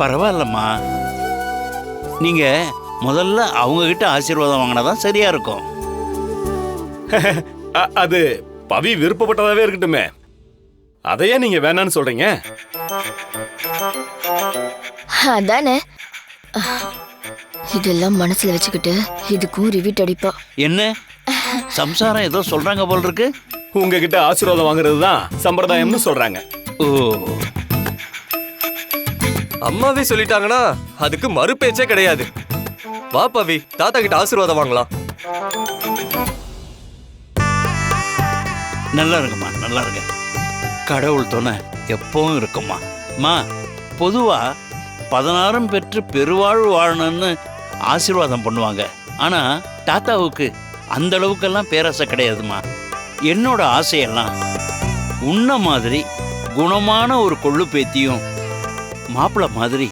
பரவாயில்லம்மா. நீங்க முதல்ல அவங்க கிட்ட ஆசீர்வாதம் வாங்கினாதான் சரியா இருக்கும். அ- அது பவி விருப்பப்பட்டதாவே இருக்கட்டுமே. அதையே நீங்க வேணான்னு சொல்றீங்க? அதானே. இதெல்லாம் மனசுல வச்சுக்கிட்டு இதுக்கும் ரிவிட் அடிப்பா. என்ன? சம்சாரம் ஏதோ சொல்றாங்க போல் இருக்கு. உங்ககிட்ட ஆசீர்வாதம் வாங்குறது தான் சம்பிரதாயம்னு சொல்றாங்க. ஓ. அம்மாவே சொல்லிட்டாங்கன்னா அதுக்கு மறு பேச்சே கிடையாது. வா பவி தாத்தா கிட்ட ஆசீர்வாதம் வாங்கலாம். நல்லா இருக்குமா நல்லா இருக்கு கடவுள் துணை எப்பவும் இருக்குமா மா பொதுவா பதினாறும் பெற்று பெருவாழ்வு வாழணும்னு ஆசீர்வாதம் பண்ணுவாங்க. ஆனா தாத்தாவுக்கு அந்த அளவுக்கெல்லாம் பேராசை கிடையாதுமா என்னோட ஆசையெல்லாம் உன்ன மாதிரி குணமான ஒரு கொள்ளு பேத்தியும் மாப்பிள்ளை மாதிரி